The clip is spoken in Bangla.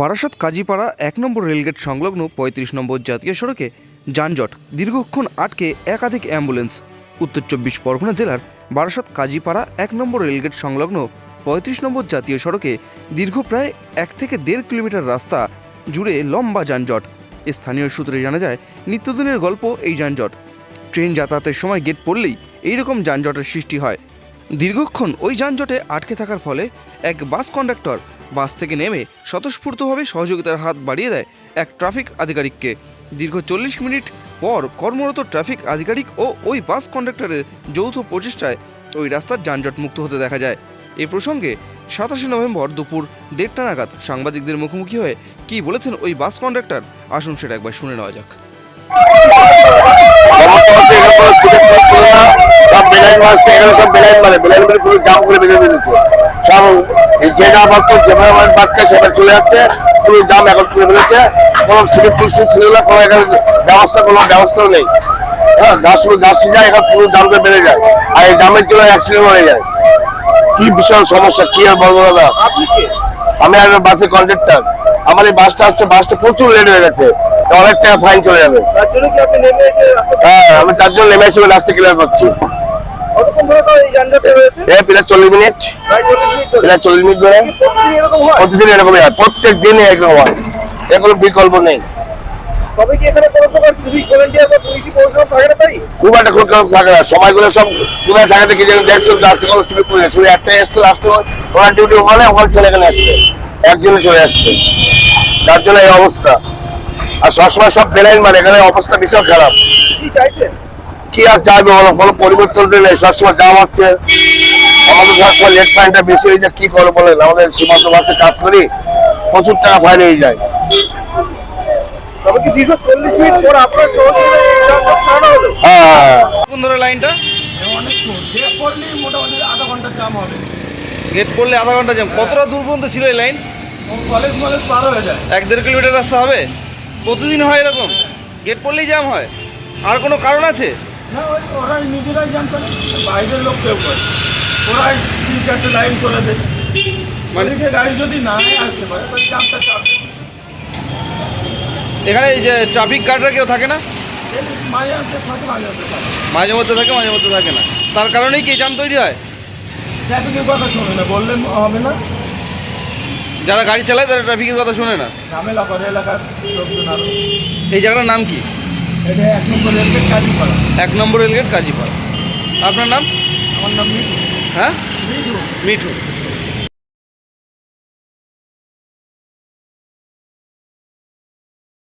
বারাসাত কাজীপাড়া এক নম্বর রেলগেট সংলগ্ন পঁয়ত্রিশ নম্বর জাতীয় সড়কে যানজট দীর্ঘক্ষণ আটকে একাধিক অ্যাম্বুলেন্স। উত্তর চব্বিশ পরগনা জেলার বারাসাত কাজীপাড়া এক নম্বর রেলগেট সংলগ্ন পঁয়ত্রিশ নম্বর জাতীয় সড়কে দীর্ঘ প্রায় এক থেকে দেড় কিলোমিটার রাস্তা জুড়ে লম্বা যানজট। স্থানীয় সূত্রে জানা যায়, নিত্যদিনের গল্প এই যানজট। ট্রেন যাতায়াতের সময় গেট পড়লেই এইরকম যানজটের সৃষ্টি হয়। দীর্ঘক্ষণ ওই যানজটে আটকে থাকার ফলে এক বাস কন্ডাক্টর বাস থেকে নেমে স্বতঃস্ফূর্তভাবে সহযোগিতার হাত বাড়িয়ে দেয় এক ট্রাফিক আধিকারিককে। দীর্ঘ চল্লিশ মিনিট পর কর্মরত ট্রাফিক আধিকারিক ও ওই বাস কন্ডাক্টরের যৌথ প্রচেষ্টায় ওই রাস্তার যানজট মুক্ত হতে দেখা যায়। এ প্রসঙ্গে সাতাশে নভেম্বর দুপুর দেড়টা নাগাদ সাংবাদিকদের মুখোমুখি হয়ে কী বলেছেন ওই বাস কন্ডাক্টর? আসুন সেটা একবার শুনে নেওয়া যাক সমস্ত বলতে এখানে কোনো সিলেক্ট ছিল না সব বেলাইন মারছে এখানে সব বেলাইন মারে বেলাইন মারে পুরো জাম করে বেঁধে ফেলেছে। সব এই যে যা পারতো যেভাবে বাচ্চা চলে যাচ্ছে পুরো জাম এখন ফেলেছে। কোনো সিলেক্ট টিস্ট ছিল না কোনো এখানে ব্যবস্থা কোনো ব্যবস্থাও নেই। হ্যাঁ যায় এখন পুরো জাম করে বেড়ে যায়। আর এই জামের জন্য অ্যাক্সিডেন্ট হয়ে যায়। কি বিশাল সমস্যা কি আর বলব দাদা? আমি আর বাসের কন্ডাক্টর আমার এই বাসটা আসছে বাসটা প্রচুর লেট হয়ে গেছে। অনেক টাকা ফাইন চলে যাবে। হ্যাঁ আমি তার জন্য নেমে এসে রাস্তা ক্লিয়ার করছি। চল্লিশ মিনিট। চল্লিশ মিনিট ধরে প্রায় চল্লিশ মিনিট ধরে। প্রতিদিন এরকম হয়? প্রতিদিন এরকমই হয়। প্রত্যেক দিনে এরকম হয়। এর কোনো বিকল্প নেই। তবে কি এখানে কোনো প্রকার সিভিক ভলেন্টিয়ার বা পুলিশি পরিষেবা থাকে না তাই? খুব একটা খুব থাকে না। সময়গুলো সব কোথায় থাকাতে কি জানি দেখছ কোনো শুধু এসছে আসতে ওনার ডিউটি ওখানে ওখানে ছেলে এখানে আসছে। একজনে চলে আসছে। তার জন্য এই অবস্থা। আর সবসময় সব বেলাইন মানে এখানে অবস্থা বিশাল খারাপ। কি চাইছেন? কি আর চাইবে বলো? কোনো পরিবর্তন নেই সবসময় জাম হচ্ছে। আমাদের সবসময় লেট ফাইনটা বেশি হয়ে যায় কি করে বলেন? আমাদের সীমান্ত বাসে কাজ করি প্রচুর টাকা ফাইন হয়ে যায়। হ্যাঁ। লাইনটা। মোটামুটি আধা ঘণ্টা জাম হবে। গেট পড়লে আধা ঘণ্টা জ্যাম কতটা দূর পর্যন্ত ছিল এই লাইন কলেজ মলেজ পার হয়ে যায়। এক দেড় কিলোমিটার রাস্তা হবে? প্রতিদিন হয় এরকম? গেট পড়লেই জ্যাম হয়? আর কোনো কারণ আছে? না ওই ওরাই নিজেরাই জাম করে বাইরের লোক কেউ করে ওরাই তিন চারটে লাইন করে দেয়। মানে ওদিকে গাড়ি যদি না আসতে পারে তাহলে জামটা চাপ এখানে এই যে ট্রাফিক গার্ডরা কেউ থাকে না? মাঝে আসতে থাকে মাঝে আসতে থাকে। মাঝে মধ্যে থাকে মাঝে মধ্যে থাকে না। তার কারণেই কি জ্যাম তৈরি হয়? ট্রাফিকের কথা শোনে না বললে হবে না। যারা গাড়ি চালায় তারা ট্রাফিকের কথা শোনে না। ঝামেলা করে এলাকার লোকজন এই জায়গাটার নাম কি? এটা এক নম্বর রেলগেট এক নম্বর রেলগেট কাজীপাড়া। আপনার নাম? আমার নাম মিঠু। হ্যাঁ? মিঠু। মিঠু।